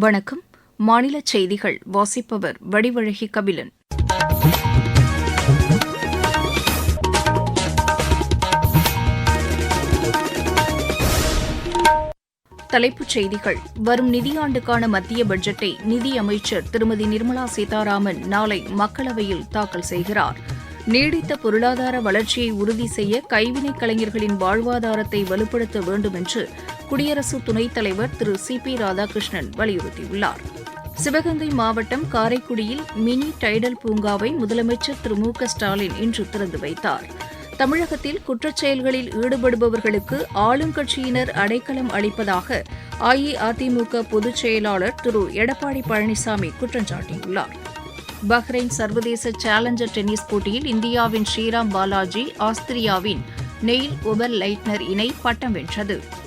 வணக்கம். மாநில செய்திகள். வாசிப்பவர் வடிவழகி கபிலன். தலைப்புச் செய்திகள். வரும் நிதியாண்டுக்கான மத்திய பட்ஜெட்டை நிதியமைச்சர் திருமதி நிர்மலா சீதாராமன் நாளை மக்களவையில் தாக்கல் செய்கிறார். நீடித்த பொருளாதார வளர்ச்சியை உறுதி செய்ய கைவினைக் கலைஞர்களின் வாழ்வாதாரத்தை வலுப்படுத்த வேண்டும் என்று குடியரசு துணைத் தலைவர் திரு சி பி ராதாகிருஷ்ணன் வலியுறுத்தியுள்ளார். சிவகங்கை மாவட்டம் காரைக்குடியில் மினி டைடல் பூங்காவை முதலமைச்சர் திரு மு க ஸ்டாலின் இன்று திறந்து வைத்தார். தமிழகத்தில் குற்றச்செயல்களில் ஈடுபடுபவர்களுக்கு ஆளுங்கட்சியினர் அடைக்கலம் அளிப்பதாக அஇஅதிமுக பொதுச் செயலாளர் திரு எடப்பாடி பழனிசாமி குற்றம் சாட்டியுள்ளார். பஹ்ரைன் சர்வதேச சேலஞ்சர் டென்னிஸ் போட்டியில் இந்தியாவின் ஸ்ரீராம் பாலாஜி ஆஸ்திரியாவின் நெயில் ஒபர் லைட்னர் இணை பட்டம் வென்றது.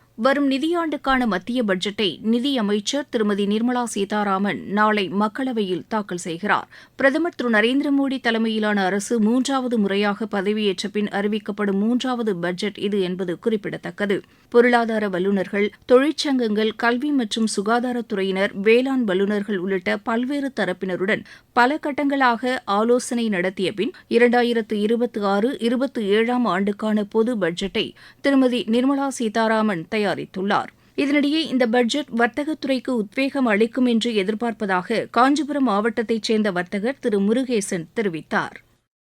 வரும் நிதியாண்டுக்கான மத்திய பட்ஜெட்டை நிதியமைச்சர் திருமதி நிர்மலா சீதாராமன் நாளை மக்களவையில் தாக்கல் செய்கிறார். பிரதமர் திரு நரேந்திர மோடி தலைமையிலான அரசு மூன்றாவது முறையாக பதவியேற்ற பின் அறிவிக்கப்படும் மூன்றாவது பட்ஜெட் இது என்பது குறிப்பிடத்தக்கது. பொருளாதார வல்லுநர்கள் தொழிற்சங்கங்கள் கல்வி மற்றும் சுகாதாரத்துறையினர் வேளாண் வல்லுநர்கள் உள்ளிட்ட பல்வேறு தரப்பினருடன் பல கட்டங்களாக ஆலோசனை நடத்திய பின் இரண்டாயிரத்து இருபத்தி ஆறு இருபத்தி ஏழாம் ஆண்டுக்கான பொது பட்ஜெட்டை திருமதி நிர்மலா சீதாராமன் தயார் அறிவித்துள்ளார். இதனிடையே இந்த பட்ஜெட் வர்த்தகத்துறைக்கு உத்வேகம் அளிக்கும் என்று எதிர்பார்ப்பதாக காஞ்சிபுரம் மாவட்டத்தைச் சேர்ந்த வர்த்தகர் திரு முருகேசன் தெரிவித்தார்.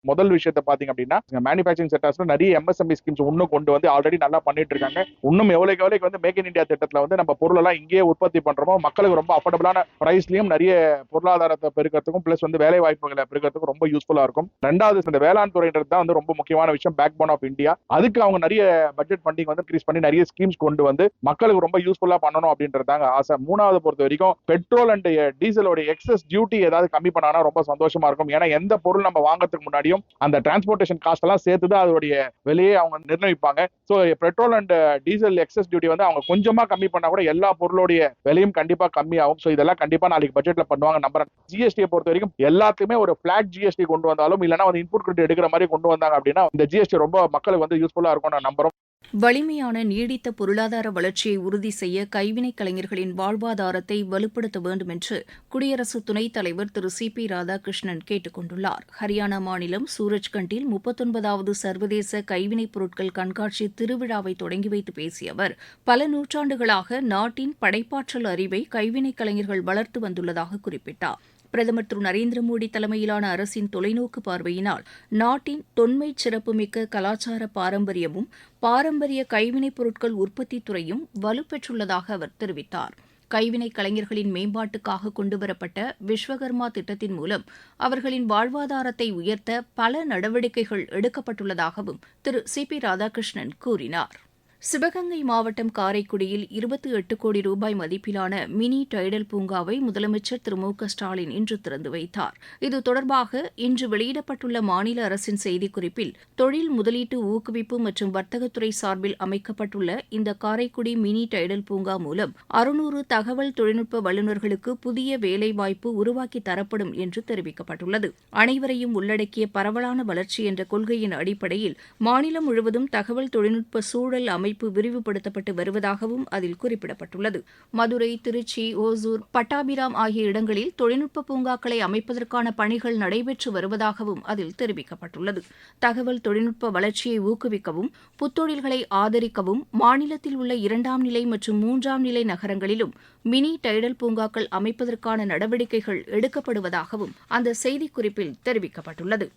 முதல் விஷயத்த பாத்தீங்க அப்படின்னா மேனுபேக்சரிங் செக்டர்ஸ்ல நிறைய எம்எஸ்எம்இ ஸ்கீம்ஸ் இன்னும் கொண்டு வந்து ஆல்ரெடி நல்லா பண்ணிட்டு இருக்காங்க. இன்னும் எவ்வளவு எவ்வளவுக்கு வந்து மேக் இன் இந்தியா திட்டத்துல வந்து நம்ம பொருள் எல்லாம் இங்கேயே உற்பத்தி பண்றோமோ மக்களுக்கு ரொம்ப அஃபோர்டபுளான பிரைஸ்லயும் நிறைய பொருளாதாரத்தை பெருக்கிறதுக்கும் பிளஸ் வந்து வேலை வாய்ப்புகளை பெருக்கிறதுக்கும் ரொம்ப யூஸ்ஃபுல்லா இருக்கும். ரெண்டாவது இந்த வேளாண் துறைன்றது தான் வந்து ரொம்ப முக்கியமான விஷயம் பேக் போன் ஆஃப் இந்தியா அதுக்கு அவங்க நிறைய பட்ஜெட் ஃபண்டிங் வந்து இன்க்ரீஸ் பண்ணி நிறைய ஸ்கீம்ஸ் கொண்டு வந்து மக்களுக்கு ரொம்ப யூஸ்ஃபுல்லா பண்ணணும் அப்படின்றதாங்க ஆசை. மூணாவது பொறுத்த வரைக்கும் பெட்ரோல் அண்ட் டீசலோட எக்ஸஸ் டியூட்டி ஏதாவது கம்மி பண்ணானா ரொம்ப சந்தோஷமா இருக்கும். ஏன்னா எந்த பொருள் நம்ம வாங்குறதுக்கு தெரியும் அந்த டிரான்ஸ்போர்ட்டேஷன் காஸ்ட் எல்லாம் சேர்த்து தான் அதோடைய விலையை அவங்க நிர்ணயிப்பாங்க. So petrol and diesel excess duty வந்து அவங்க கொஞ்சமா கம்மி பண்ணா கூட எல்லா பொருளுடைய விலையும் கண்டிப்பா கம்மி ஆகும் ஸோ இதெல்லாம் கண்டிப்பா நாளைக்கு பட்ஜெட்ல பண்ணுவாங்க. நம்புறேன் ஜிஎஸ்டியை பொறுத்த வரைக்கும் எல்லாத்துக்குமே ஒரு பிளாட் ஜிஎஸ்டி கொண்டு வந்தாலும் இல்லைன்னா வந்து இன்புட் கிரெடிட் எடுக்கிற மாதிரி கொண்டு வந்தாங்க அப்படின்னா இந்த ஜிஎஸ்டி ரொம்ப மக்களுக்கு வந்து யூஸ்ஃபுல்லா இருக்கும் நான் நம்புறோம். வலிமையான நீடித்த பொருளாதார வளர்ச்சியை உறுதி செய்ய கைவினைக் கலைஞர்களின் வாழ்வாதாரத்தை வலுப்படுத்த வேண்டும் என்று குடியரசு துணைத் தலைவர் திரு சி பி ராதாகிருஷ்ணன் கேட்டுக் கொண்டுள்ளார். ஹரியானா மாநிலம் சூரஜ்கண்டில் முப்பத்தொன்பதாவது சர்வதேச கைவினைப் பொருட்கள் கண்காட்சி திருவிழாவை தொடங்கி வைத்து பேசிய அவர் பல நூற்றாண்டுகளாக நாட்டின் படைப்பாற்றல் அறிவை கைவினைக் கலைஞர்கள் வளர்த்து வந்துள்ளதாக குறிப்பிட்டார். பிரதமர் திரு நரேந்திர மோடி தலைமையிலான அரசின் தொலைநோக்கு பார்வையினால் நாட்டின் தொன்மை சிறப்புமிக்க கலாச்சார பாரம்பரியமும் பாரம்பரிய கைவினைப் பொருட்கள் உற்பத்தி துறையும் வலுப்பெற்றுள்ளதாக அவர் தெரிவித்தார். கைவினைக் கலைஞர்களின் மேம்பாட்டுக்காக கொண்டுவரப்பட்ட விஸ்வகர்மா திட்டத்தின் மூலம் அவர்களின் வாழ்வாதாரத்தை உயர்த்த பல நடவடிக்கைகள் எடுக்கப்பட்டுள்ளதாகவும் திரு சி பி ராதாகிருஷ்ணன் கூறினார். சிவகங்கை மாவட்டம் காரைக்குடியில் இருபத்தி எட்டு கோடி ரூபாய் மதிப்பிலான மினி டைடல் பூங்காவை முதலமைச்சர் திரு மு க ஸ்டாலின் இன்று திறந்து வைத்தார். இது தொடர்பாக இன்று வெளியிடப்பட்டுள்ள மாநில அரசின் செய்திக்குறிப்பில் தொழில் முதலீட்டு ஊக்குவிப்பு மற்றும் வர்த்தகத்துறை சார்பில் அமைக்கப்பட்டுள்ள இந்த காரைக்குடி மினி டைடல் பூங்கா மூலம் அறுநூறு தகவல் தொழில்நுட்ப வல்லுநர்களுக்கு புதிய வேலைவாய்ப்பு உருவாக்கி தரப்படும் என்று தெரிவிக்கப்பட்டுள்ளது. அனைவரையும் உள்ளடக்கிய பரவலான வளர்ச்சி என்ற கொள்கையின் அடிப்படையில் மாநிலம் முழுவதும் தகவல் தொழில்நுட்ப சூழல் அமைப்பு விரிவுபடுத்தப்பட்டு வருவதாகவும் அதில் குறிப்பிடப்பட்டுள்ளது. மதுரை திருச்சி ஓசூர் பட்டாபிராம் ஆகிய இடங்களில் தொழில்நுட்ப பூங்காக்களை அமைப்பதற்கான பணிகள் நடைபெற்று வருவதாகவும் அதில் தெரிவிக்கப்பட்டுள்ளது. தகவல் தொழில்நுட்ப வளர்ச்சியை ஊக்குவிக்கவும் புத்தொழில்களை ஆதரிக்கவும் மாநிலத்தில் உள்ள இரண்டாம் நிலை மற்றும் மூன்றாம் நிலை நகரங்களிலும் மினி டைடல் பூங்காக்கள் அமைப்பதற்கான நடவடிக்கைகள் எடுக்கப்படுவதாகவும் அந்த செய்திக்குறிப்பில் தெரிவிக்கப்பட்டுள்ளது.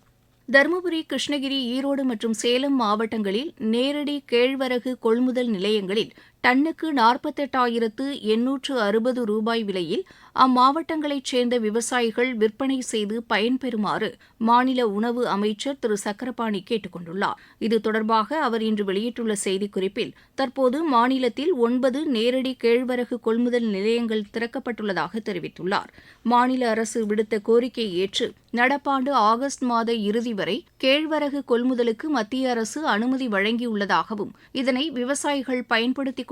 தருமபுரி கிருஷ்ணகிரி ஈரோடு மற்றும் சேலம் மாவட்டங்களில் நேரடி கேழ்வரகு கொள்முதல் நிலையங்களில் டன்னுக்கு நாற்பத்தெட்டாயிரத்து எண்ணூற்று அறுபது ரூபாய் விலையில் அம்மாவட்டங்களைச் சேர்ந்த விவசாயிகள் விற்பனை செய்து பயன்பெறுமாறு மாநில உணவு அமைச்சர் திரு. சக்கரபாணி கேட்டுக் கொண்டுள்ளார் இது தொடர்பாக அவர் இன்று வெளியிட்டுள்ள செய்திக்குறிப்பில் தற்போது மாநிலத்தில் ஒன்பது நேரடி கேழ்வரகு கொள்முதல் நிலையங்கள் திறக்கப்பட்டுள்ளதாக தெரிவித்துள்ளார். மாநில அரசு விடுத்த கோரிக்கையை ஏற்று நடப்பாண்டு ஆகஸ்ட் மாத இறுதி வரை கேழ்வரகு கொள்முதலுக்கு மத்திய அரசு அனுமதி வழங்கியுள்ளதாகவும் இதனை விவசாயிகள் பயன்படுத்திக்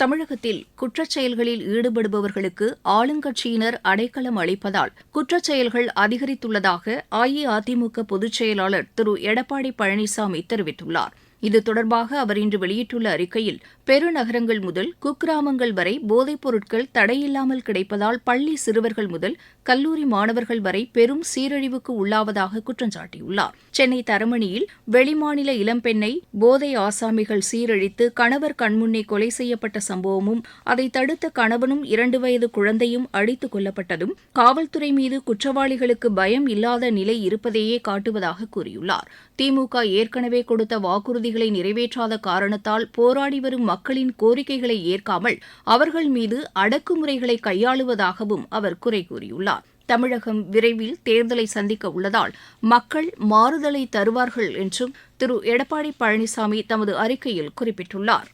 தமிழகத்தில் குற்றச் செயல்களில் ஈடுபடுபவர்களுக்கு ஆளுங்கட்சியினர் அடைக்கலம் அளிப்பதால் குற்றச் செயல்கள் அதிகரித்துள்ளதாக அஇஅதிமுக பொதுச் செயலாளர் திரு. எடப்பாடி பழனிசாமி தெரிவித்துள்ளார். இது தொடர்பாக அவர் இன்று வெளியிட்டுள்ள அறிக்கையில் பெருநகரங்கள் முதல் குக்கிராமங்கள் வரை போதைப் பொருட்கள் தடையில்லாமல் கிடைப்பதால் பள்ளி சிறுவர்கள் முதல் கல்லூரி மாணவர்கள் வரை பெரும் சீரழிவுக்கு உள்ளாவதாக குற்றம் சாட்டியுள்ளார். சென்னை தரமணியில் வெளிமாநில இளம்பெண்ணை போதை ஆசாமிகள் சீரழித்து கணவர் கண்முன்னே கொலை செய்யப்பட்ட சம்பவமும் அதை தடுத்த கணவனும் இரண்டு வயது குழந்தையும் அடித்துக் கொல்லப்பட்டதும் காவல்துறை மீது குற்றவாளிகளுக்கு பயம் இல்லாத நிலை இருப்பதையே காட்டுவதாக கூறியுள்ளார். திமுக ஏற்கனவே கொடுத்த வாக்குறுதிகளை நிறைவேற்றாத காரணத்தால் போராடி வரும் மக்களின் கோரிக்கைகளை ஏற்காமல் அவர்கள் மீது அடக்குமுறைகளை கையாளுவதாகவும் அவர் குறை கூறியுள்ளார். தமிழகம் விரைவில் தேர்தலை சந்திக்க உள்ளதால் மக்கள் மாறுதலை தருவார்கள் என்றும் திரு. எடப்பாடி பழனிசாமி தமது அறிக்கையில் குறிப்பிட்டுள்ளார்.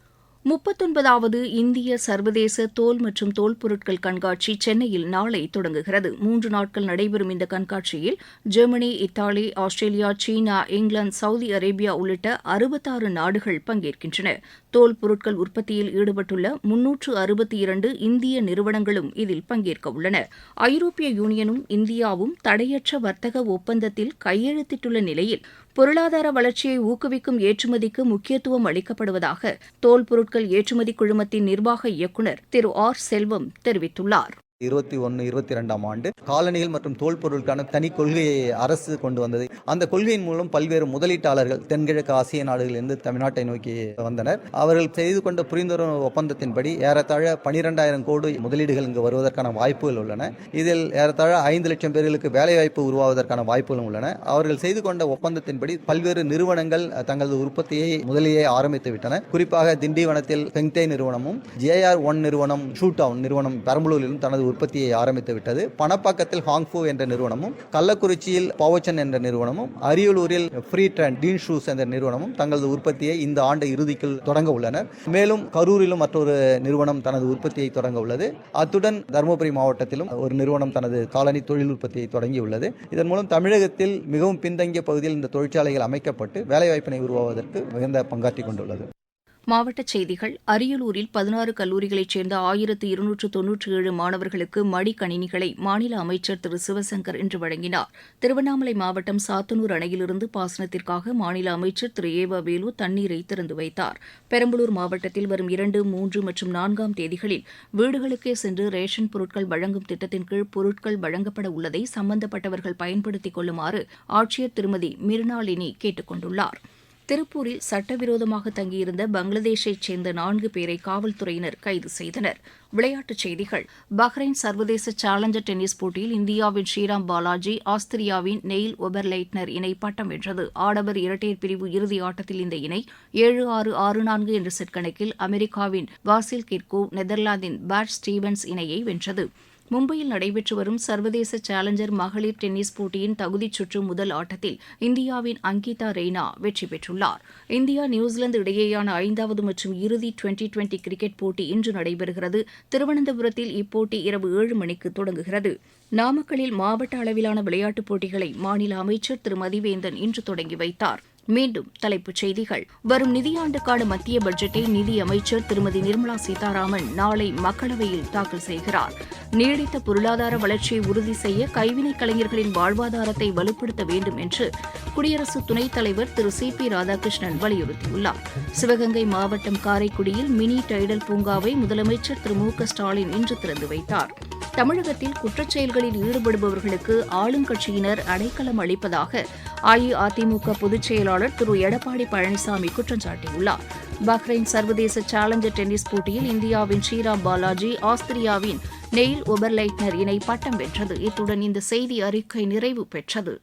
முப்பத்தொன்பதாவது இந்திய சர்வதேச தோல் மற்றும் தோல் பொருட்கள் கண்காட்சி சென்னையில் நாளை தொடங்குகிறது. மூன்று நாட்கள் நடைபெறும் இந்த கண்காட்சியில் Germany Italy Australia China England Saudi Arabia உள்ளிட்ட அறுபத்தாறு நாடுகள் பங்கேற்கின்றன. தோல் பொருட்கள் உற்பத்தியில் ஈடுபட்டுள்ள முன்னூற்று அறுபத்தி இரண்டு இந்திய நிறுவனங்களும் இதில் பங்கேற்க உள்ளன. ஐரோப்பிய யூனியனும் இந்தியாவும் தடையற்ற வர்த்தக ஒப்பந்தத்தில் கையெழுத்திட்டுள்ள நிலையில் பொருளாதார வளர்ச்சியை ஊக்குவிக்கும் ஏற்றுமதிக்கு முக்கியத்துவம் அளிக்கப்படுவதாக தோல் பொருட்கள் ஏற்றுமதி குழுமத்தின் நிர்வாக இயக்குநர் திரு ஆர் செல்வம் தெரிவித்துள்ளார். இருபத்தி ஒன்று இருபத்தி ரெண்டாம் ஆண்டு காலணிகள் மற்றும் தோல் பொருட்களுக்கான தனி கொள்கையை அரசு கொண்டு வந்தது. அந்த கொள்கையின் மூலம் பல்வேறு முதலீட்டாளர்கள் தென்கிழக்கு ஆசிய நாடுகளிலிருந்து தமிழ்நாட்டை நோக்கி வந்தனர். அவர்கள் செய்து கொண்ட புரிந்துணர்வு ஒப்பந்தத்தின்படி ஏறத்தாழ பனிரெண்டாயிரம் கோடி முதலீடுகள் இங்கு வருவதற்கான வாய்ப்புகள் உள்ளன. இதில் ஏறத்தாழ ஐந்து லட்சம் பேர்களுக்கு வேலைவாய்ப்பு உருவாவதற்கான வாய்ப்புகளும் உள்ளன. அவர்கள் செய்து கொண்ட ஒப்பந்தத்தின்படி பல்வேறு நிறுவனங்கள் தங்களது உற்பத்தியை முதலியை ஆரம்பித்து விட்டன. குறிப்பாக திண்டிவனத்தில் பெங்தே நிறுவனமும் ஜேஆர் ஒன் நிறுவனம் ஷூட் டவுன் நிறுவனம் பெரம்பலூரிலும் தனது உற்பத்தியை ஆரம்பித்து விட்டது. பணப்பாக்கத்தில் ஹாங்ஃபு என்ற நிறுவனமும் கள்ளக்குறிச்சியில் பவச்சன் என்ற நிறுவனமும் அரியலூரில் ஃப்ரீ ட்ரெண்ட் டீன் ஷூஸ் என்ற நிறுவனமும் தங்களது உற்பத்தியை இந்த ஆண்டு இறுதிக்குள் தொடங்க உள்ளனர். மேலும் கரூரிலும் மற்றொரு நிறுவனம் தனது உற்பத்தியை தொடங்க உள்ளது. அத்துடன் தருமபுரி மாவட்டத்திலும் ஒரு நிறுவனம் தனது காலனி தொழில் உற்பத்தியை தொடங்கியுள்ளது இதன் மூலம் தமிழகத்தில் மிகவும் பின்தங்கிய பகுதியில் இந்த தொழிற்சாலைகள் அமைக்கப்பட்டு வேலைவாய்ப்பினை உருவாவதற்கு மிகுந்த பங்காற்றிக் கொண்டுள்ளது. மாவட்டச் செய்திகள். அரியலூரில் பதினாறு கல்லூரிகளைச் சேர்ந்த ஆயிரத்து இருநூற்று தொன்னூற்றி ஏழு மாணவர்களுக்கு மடிக்கணினிகளை மாநில அமைச்சர் திரு. சிவசங்கர் இன்று வழங்கினார். திருவண்ணாமலை மாவட்டம் சாத்தனூர் அணையிலிருந்து பாசனத்திற்காக மாநில அமைச்சர் திரு. ஏவ வேலு தண்ணீரை திறந்து வைத்தார். பெரம்பலூர் மாவட்டத்தில் வரும் இரண்டு மூன்று மற்றும் நான்காம் தேதிகளில் வீடுகளுக்கே சென்று ரேஷன் பொருட்கள் வழங்கும் திட்டத்தின் கீழ் பொருட்கள் வழங்கப்பட உள்ளதை சம்பந்தப்பட்டவர்கள் பயன்படுத்திக் கொள்ளுமாறு ஆட்சியர் திருமதி மிர்னாலினி கேட்டுக் கொண்டுள்ளாா் திருப்பூரில் சட்டவிரோதமாக தங்கியிருந்த பங்களாதேஷைச் சேர்ந்த நான்கு பேரை காவல்துறையினர் கைது செய்தனர். விளையாட்டுச் செய்திகள். பஹ்ரைன் சர்வதேச சேலஞ்சர் டென்னிஸ் போட்டியில் இந்தியாவின் ஸ்ரீராம் பாலாஜி ஆஸ்திரியாவின் நெயில் ஒபர்லைட்னர் இணை பட்டம் வென்றது. ஆடவர் இரட்டையர் பிரிவு இறுதி ஆட்டத்தில் இந்த இணை ஏழு ஆறு ஆறு நான்கு என்ற செட் கணக்கில் அமெரிக்காவின் வாசில் கிர்கோ நெதர்லாந்தின் பேட் ஸ்டீவன்ஸ் இணையை வென்றது. மும்பையில் நடைபெற்று வரும் சர்வதேச சேலஞ்சர் மகளிர் டென்னிஸ் போட்டியின் தகுதிச் சுற்று முதல் ஆட்டத்தில் இந்தியாவின் அங்கிதா ரெய்னா வெற்றி பெற்றுள்ளார். இந்தியா நியூசிலாந்து இடையேயான ஐந்தாவது மற்றும் இறுதி டுவெண்டி டுவெண்டி கிரிக்கெட் போட்டி இன்று நடைபெறுகிறது. திருவனந்தபுரத்தில் இப்போட்டி இரவு ஏழு மணிக்கு தொடங்குகிறது. நாமக்கல்லில் மாவட்ட அளவிலான விளையாட்டுப் போட்டிகளை மாநில அமைச்சர் திரு மதிவேந்தன் இன்று தொடங்கி வைத்தார். மீண்டும் தலைப்புச் செய்திகள். வரும் நிதியாண்டுக்கான மத்திய பட்ஜெட்டை நிதியமைச்சர் திருமதி நிர்மலா சீதாராமன் நாளை மக்களவையில் தாக்கல் செய்கிறார். நீடித்த பொருளாதார வளர்ச்சியை உறுதி செய்ய கைவினைக் கலைஞர்களின் வாழ்வாதாரத்தை வலுப்படுத்த வேண்டும் என்று குடியரசு துணைத் தலைவர் திரு. சி. பி. ராதாகிருஷ்ணன் வலியுறுத்தியுள்ளார். சிவகங்கை மாவட்டம் காரைக்குடியில் மினி டைடல் பூங்காவை முதலமைச்சர் திரு. மு. க. ஸ்டாலின் இன்று திறந்து வைத்தார். தமிழகத்தில் குற்றச்செயல்களில் ஈடுபடுபவர்களுக்கு ஆளுங்கட்சியினர் அடைக்கலம் அளிப்பதாக அஇஅதிமுக பொதுச் செயலாளர் திரு எடப்பாடி பழனிசாமி குற்றம் சாட்டியுள்ளார். பஹ்ரைன் சர்வதேச சேலஞ்சர் டென்னிஸ் போட்டியில் இந்தியாவின் ஸ்ரீராம் பாலாஜி ஆஸ்திரியாவின் நெயில் ஒபர்லைட்னர் இணை பட்டம் வென்றது. இத்துடன் இந்த செய்தி அறிக்கை நிறைவு பெற்றது.